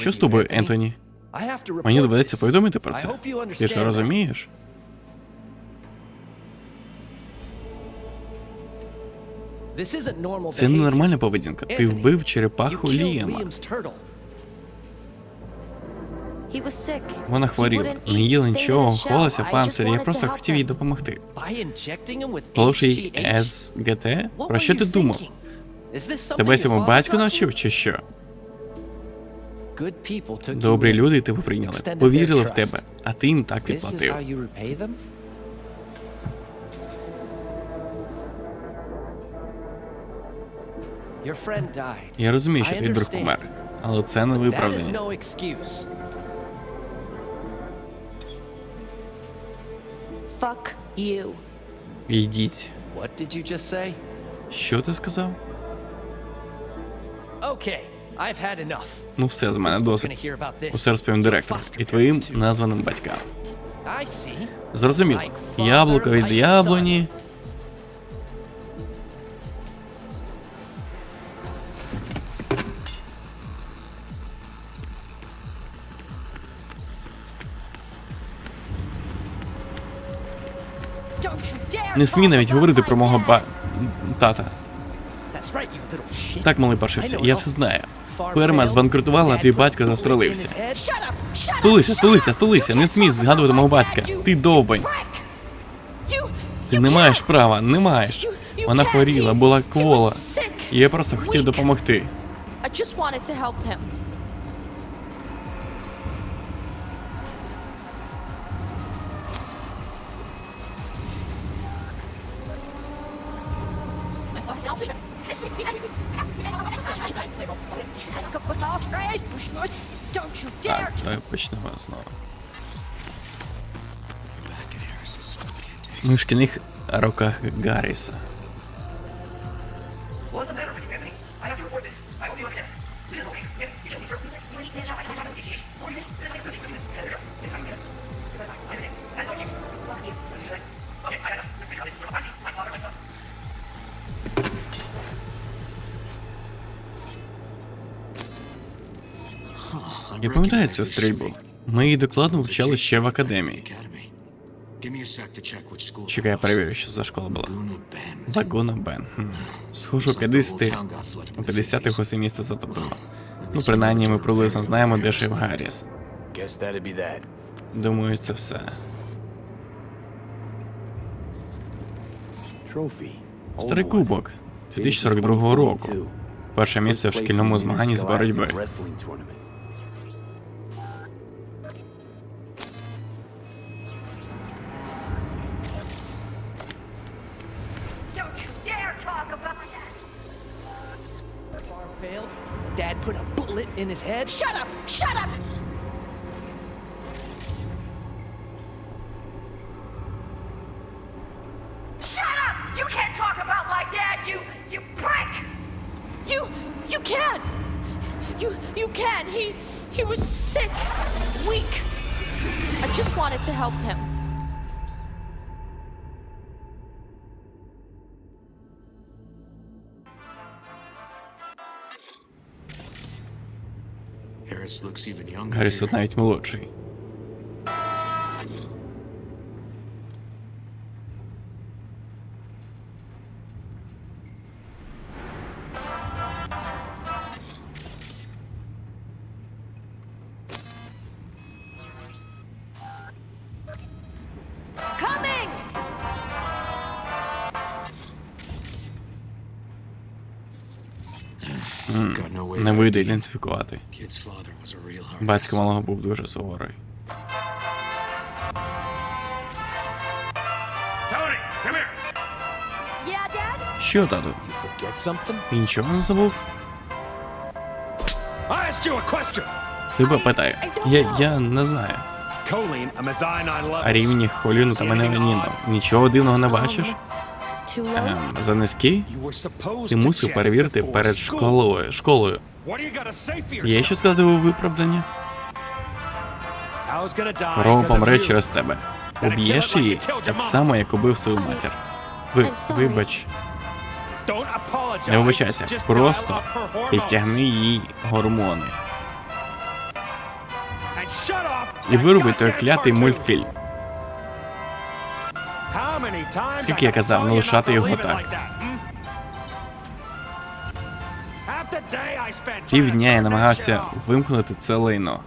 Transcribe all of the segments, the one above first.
Що з тобою, Ентоні? Мені доведеться повідомити про це. Ти ж розумієш? Це ненормальна поведінка. Ти вбив черепаху Ліама. He was sick. Вона хворіла, не їла нічого, ховалася в панцирі. Я просто хотів їй допомогти. Поливши їй СГТ? Про що ти думав? Тебе цьому батько навчив чи що? Добрі люди тебе прийняли, повірили в тебе, а ти їм так відплатив. Я розумію, що твій друг помер, але це не виправдання. Fuck you. Йдіть. Що ти сказав? Okay, had enough. Ну все з мене досить. Усе розповім директору і твоїм названим батькам. Зрозуміло. Яблуко від яблуні. Не смій навіть говорити про мого ба... тата. Так, малий паршивця, я все знаю. Ферма збанкрутувала, а твій батько застрелився. Стулися, стулися, стулися, не смій згадувати мого батька. Ти! You- Ти не маєш права, не маєш. Вона хворіла, була квола. Я просто хотів допомогти. Почнемо знову. Ми в шкільних роках Гарріса. Я пам'ятаю цю стрільбу. Ми її докладно вивчали ще в академії. Чекай, я перевірю, що за школа була. Лагуна Бен. Схоже, у 50 у 50-х усе місто затопило. Ну, принаймні, ми приблизно знаємо, де жив Гарріс. Думаю, це все. Старий кубок 2042 року. Перше місце в шкільному змаганні з боротьби. Dad put a bullet in his head. Shut up! Shut up! Shut up! You can't talk about my dad, you you prick! You you can't! You you can. He he was sick, weak. I just wanted to help him. Гарріс тут навіть молодший. Не вийде ідентифікувати. Батько малого був дуже суворий. Що, тату? Ти нічого не забув? Тебе питаю. Я, я не знаю. А рівні холіну та менеоніну. Нічого дивного не бачиш? Ем, за низький? Ти мусив перевірити перед школою. школою. Є що сказати у виправдання? Корова помре через тебе. Уб'єш її так само, як убив свою матір. Ви, вибач, не вибачайся, просто підтягни їй гормони. І that вируби той клятий мультфільм. Скільки я казав, не лишати його так. hmm? Півдня я намагався вимкнути це лайно.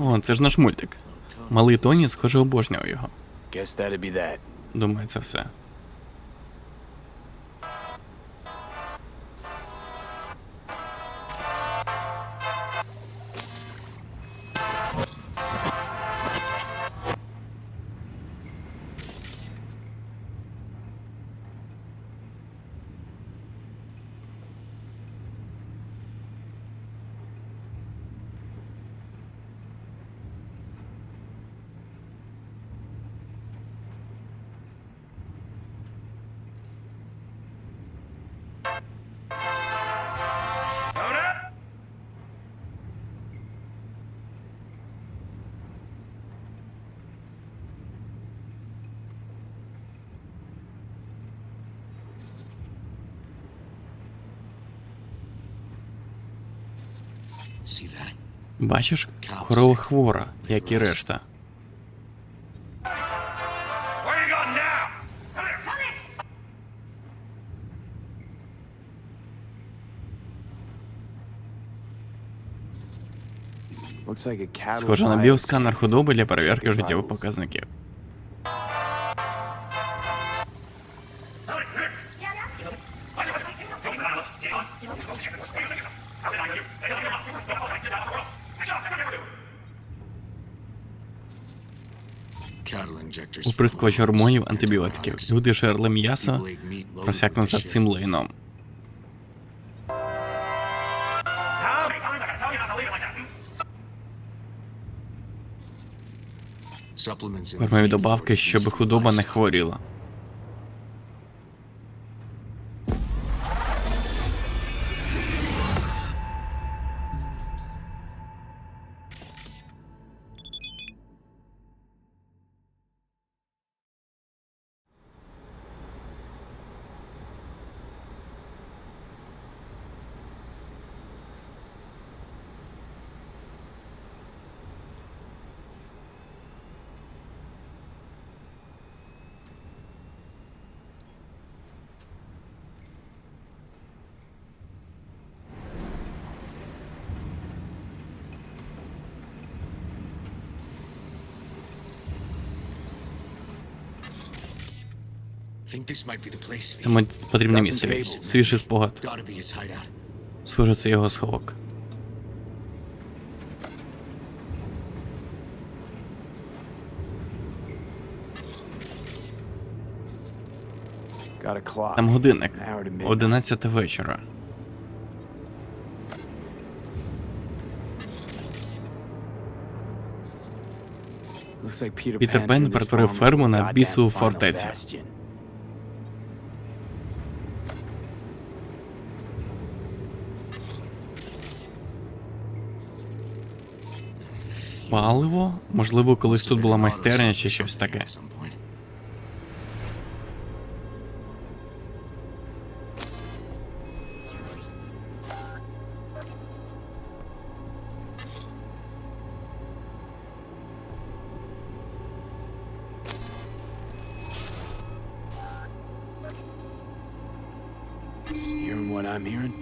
О, це ж наш мультик. Малий Тоні, схоже, обожнював його. Думаю, це все. Бачиш, корова хвора, як і решта. Схоже на біосканер худоби для перевірки життєвих показників. Уприскувач гормонів, антибіотиків. Люди жерли м'ясо, просякнуте цим лайном. Кормові добавки, щоб худоба не хворіла. Think this might be the place. Це мабуть, потрібне місце. Свіжий спогад. Схоже, це його сховок. Там годинник. An hour to midnight. 11 вечора. Пітер Пен перетворив ферму на бісову фортецю. Паливо? Можливо, колись тут була майстерня чи щось таке.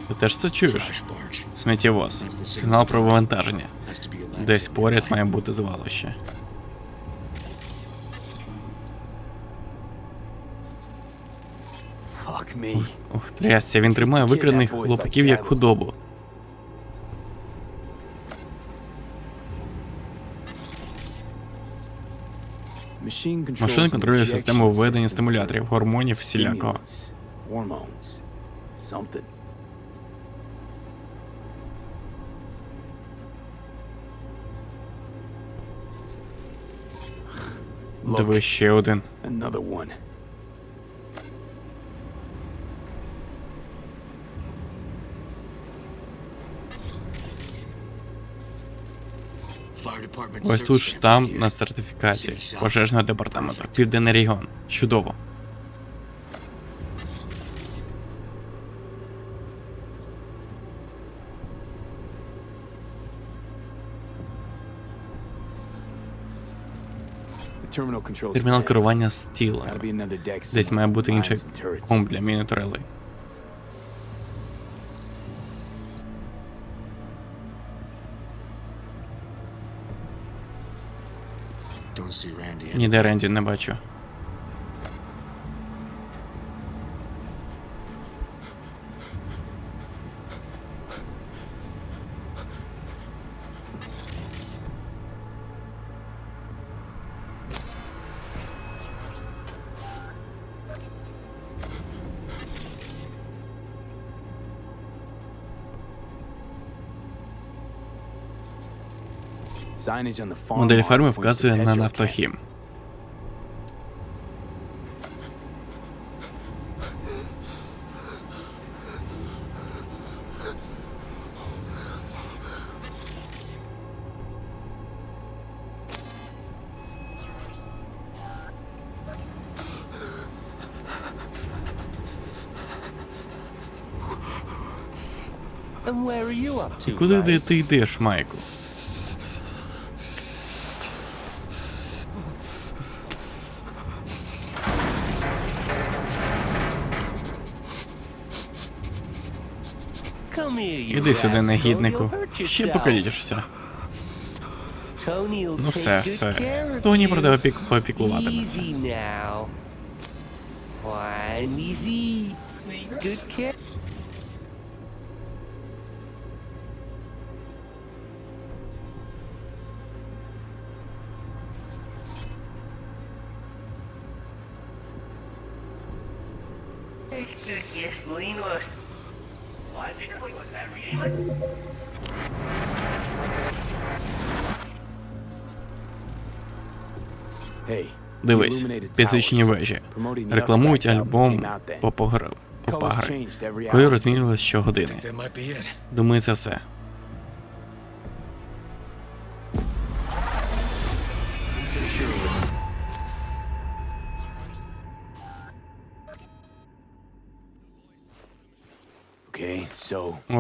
Ти теж це чуєш? Сміттєвоз. Сигнал про вивантаження. Десь поряд має бути звалище. Ох, трясся, він тримає викрадених хлопаків як худобу. Машина контролює систему введення стимуляторів, гормонів всілякого. Диви ще один. Ось тут штамп на сертифікації пожежного департаменту. Південний регіон. Чудово. Термінал advanced. керування з Gotta тілом. be another deck Десь має somewhere. бути інший Mines and turrets. комп для міні-турелей. Don't see Randy. Ніде Ренді не бачу. Модель фарми вказує на нафтохім. І куди ти йдеш, Майкл? Іди сюди, негіднику. Ще покалічишся. Ну все, все. Тоні про тебе care. Yes, Molinos. Дивись, підсвічені вежі. Рекламують альбом Попограв. Попагри. hour. розмінювалися щогодини. Думаю, це все.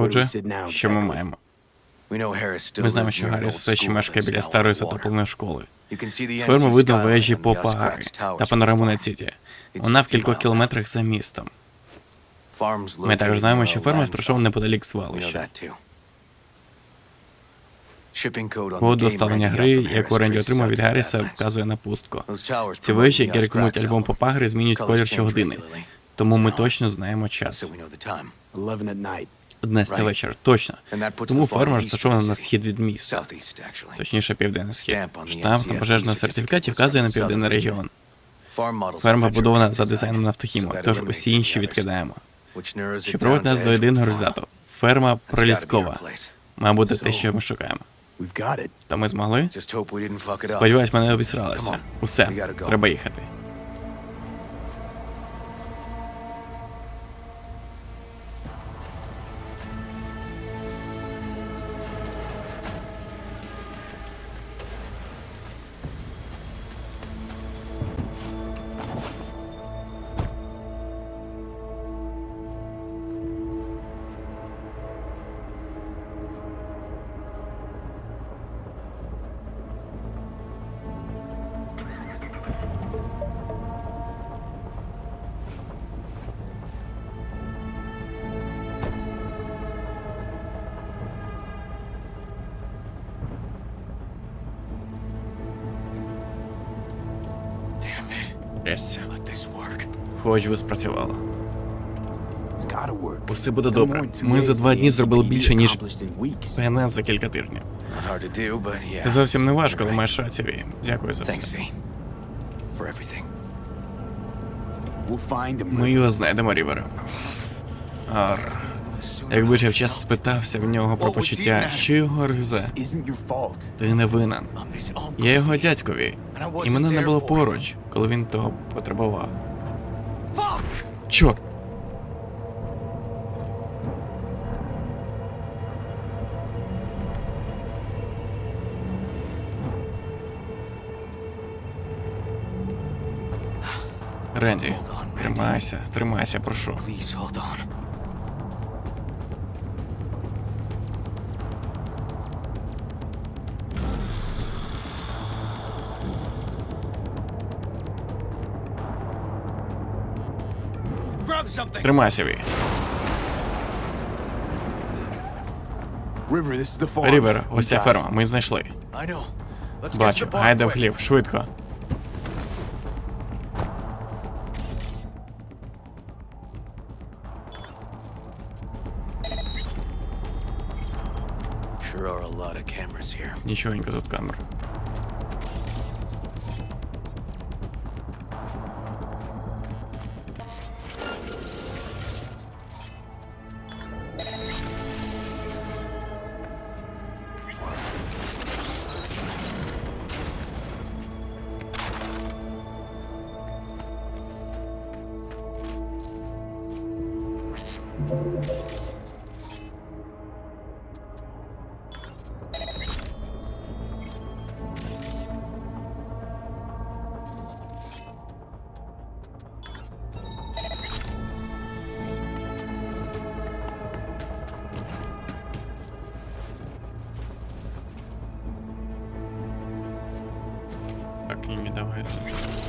Отже, що ми маємо? Ми знаємо, що Гарріс все ще мешкає біля старої затопленої школи. З ферми видно вежі Eskratz Towers та панораму на. It's Вона в кількох кілометрах за містом. Ми також знаємо, що ферма розташована неподалік свалища. Код доставлення гри, яку Ренді отримав від Гарріса, вказує на пустку. Ці вежі, які рекламують альбом. Попагри, змінюють колір щогодини. Тому ми точно знаємо час. So we know the time. 11 at night. Одинадцятий Right. вечір, точно. Тому ферма розташована на схід від міста. Точніше, південний схід. Штамп на пожежному сертифікаті вказує на південний регіон. Ферма are побудована за дизайном нафтохіму, тож усі інші відкидаємо. Що проводить нас до єдиного результату. Ферма проліскова. Має бути те, що ми шукаємо. Та ми змогли? Сподіваюсь, ми не обісралися. Усе, треба їхати. Work. Хоч би спрацювало. Усе буде добре. Ми за два дні зробили більше, ніж. ПНС за кілька тижнів. Зовсім не важко, але маєш рацію. Дякую за him. Ми його знайдемо, Рівер. Ар. Якби я вчасно спитався в нього про почуття, що його fault. ти не винен. Я його дядькові, і мене не було поруч, коли він того потребував. Чорт! Ренді, тримайся, тримайся, прошу. Please hold on. Grab something. Тримайся, Ві. River, this is the farm. Рівер, ось ця ферма, ми знайшли. Бачу, гайда в хлів, швидко. Нічогенько тут камер. Так,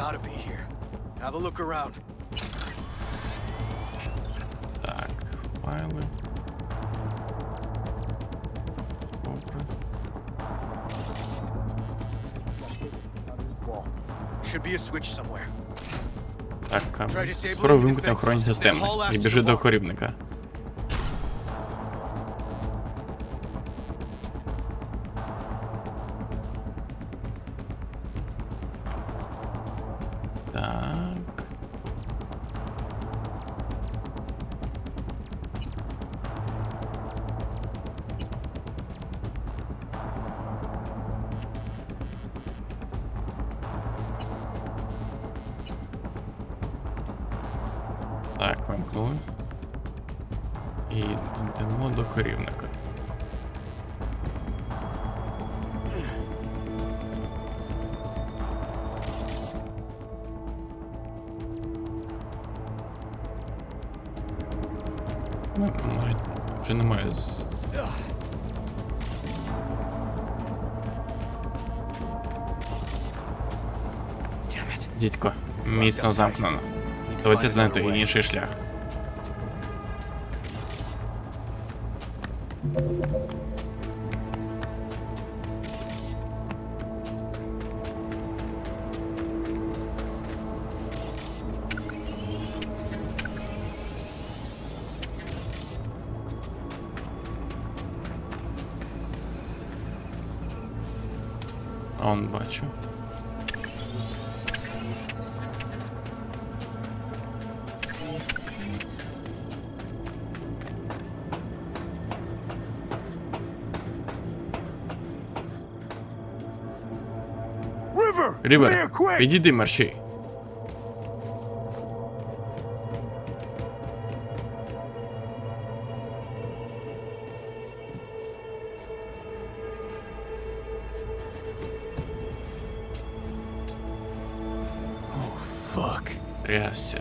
gotta be here. Have a look around. Так, файли. Добре. Should be a switch somewhere. Так, скоро вимкнути охоронні системи. І біжи до корівника. до корівника. Ну, навіть вже немає з. Damn it. Дідько, міцно замкнено. Доведеться знайти інший шлях. Он бачу. Рівер, підійди мерщій. Трясся.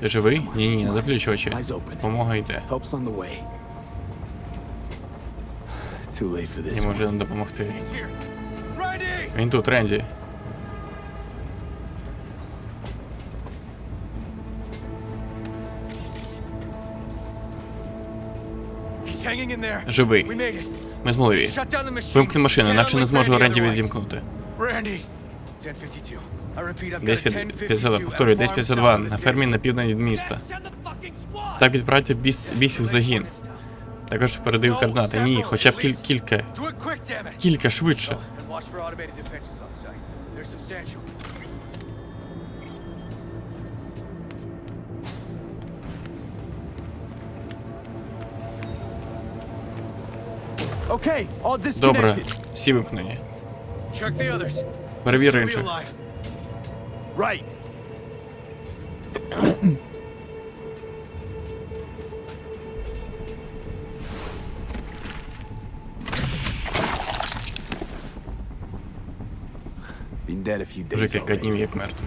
Ти живий? Ні, ні, не заплющ очі. Eyes open. Помога йде. Help's on the way. Too late for this Не one. може нам допомогти. He's here. Randy! Він тут, Ренді. He's hanging in there. Живий. We made it. Ми змогли. Shut down the machine. Вимкни машину, інакше не зможу Ренді відімкнути. Randy. 1052. Десь під 1052 52, at повторюю, десь farm 52 south of на фермі на південь від міста. Так відправте біс, бісів в загін. Також передаю координати. Ні, хоча б кіль, кілька. Кілька швидше. Добре, disconnected. всі others. Перевір інших. Right. Been dead a few Вже days кілька днів як мертві.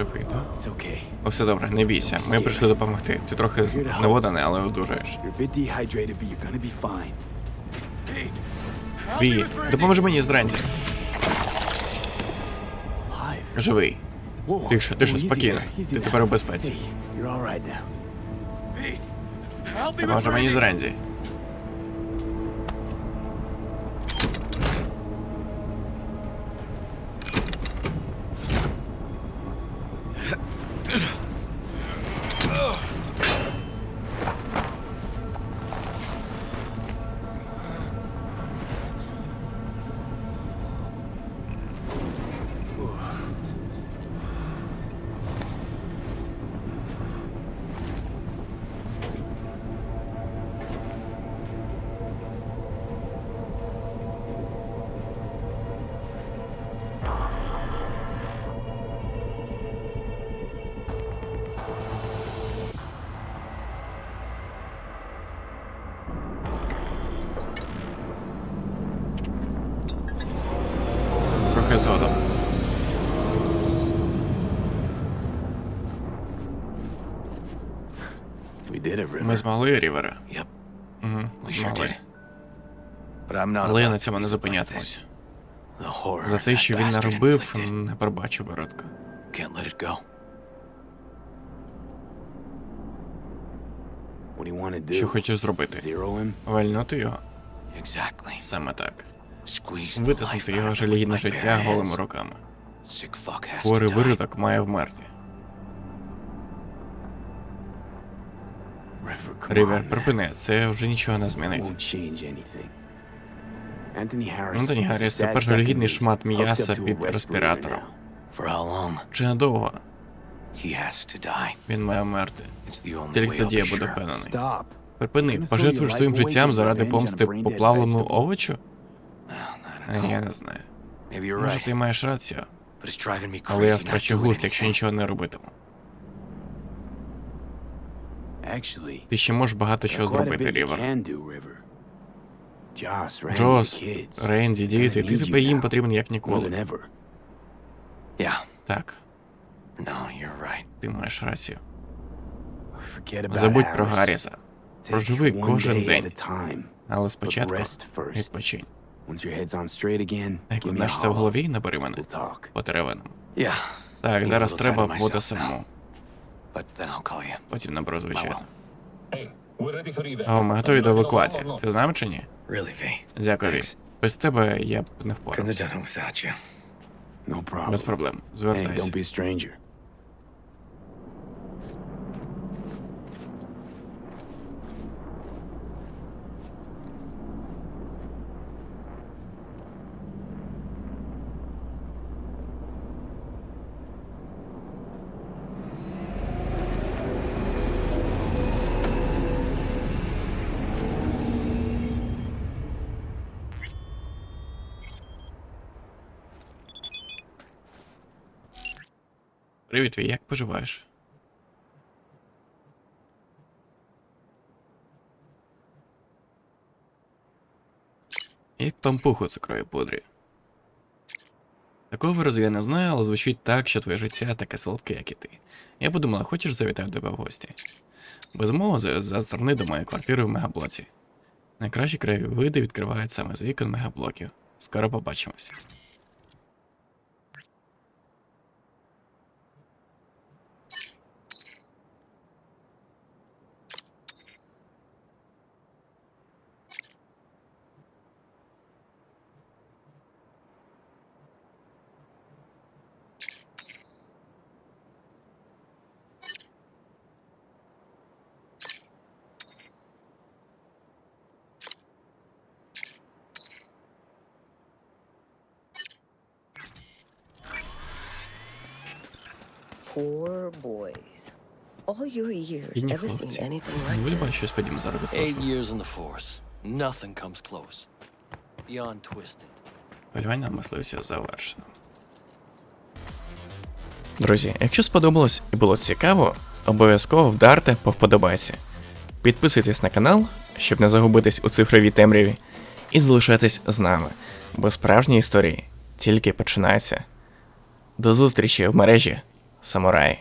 Okay. О, все добре, не бійся. Ми прийшли допомогти. Ти трохи зневоданий, але одужаєш. You're a bit dehydrated, but you're gonna be fine. Hey, help me Ві, допоможи мені з Ренді. Alive. Живий. Тише, тише, спокійно. Ти тепер у безпеці. Hey, you're all згодом. We did it, River. Ми змогли, Рівере. Yep, Угу, змогли. did. But I'm not Але я на цьому не зупинятимусь. this. The horror За те, that що він наробив, не пробачу виродка. Can't let it go. What do you want to Що do? хочу зробити? Zero him? Вальнути його. Exactly. Саме так. Витиснути його жалігідне життя голими руками. Хворий виродок має вмерти. Рівер, припини, це вже нічого не змінить. Антоні Гарріс тепер жалюгідний шмат м'яса під респіратором. Чи надовго він має вмерти? Тільки тоді я буду впевнений. Припини, пожертвуєш своїм життям заради помсти поплавленому овочу? Я не знаю. Може, ти маєш рацію, але я втрачу глузд, якщо нічого не робитиму. Ти ще можеш багато чого зробити, Рівер. Джос. Ренді, діти, ти тепер їм потрібен як ніколи. Так, ти маєш рацію. Забудь про Гарріса. Проживи кожен день. Але спочатку відпочинь. Once your head's on straight again, Як give me a однеш це в голові, набери мене We'll talk. по теревенам. Yeah. Так, зараз треба бути самому. But then I'll call you. Потім наберу, звичайно. О, ми готові до евакуації. Ти знав чи ні? Really, Дякую. Ві. Thanks. Без тебе я б не впорався. Без проблем. Звертайся. Привіт, Вій, як поживаєш? Як пампуху цукрові пудрі. Такого виразу я не знаю, але звучить так, що твоє життя таке солодке, як і ти. Я подумала, хочеш завітати тебе в гості? Безумовно, за, за сторони до моєї квартири в мегаблоці. Найкращі краєвиди відкривають саме з вікон мегаблоків. Скоро побачимось. Poor boys. All your years, ever seen anything like this? Eight years in the Force. Nothing comes close. Beyond twisted. Полювання мисливця завершено. Друзі, якщо сподобалось і було цікаво, обов'язково вдарте по вподобайці. Підписуйтесь на канал, щоб не загубитись у цифровій темряві, і залишайтесь з нами, бо справжні історії тільки починаються. До зустрічі в мережі, самураї!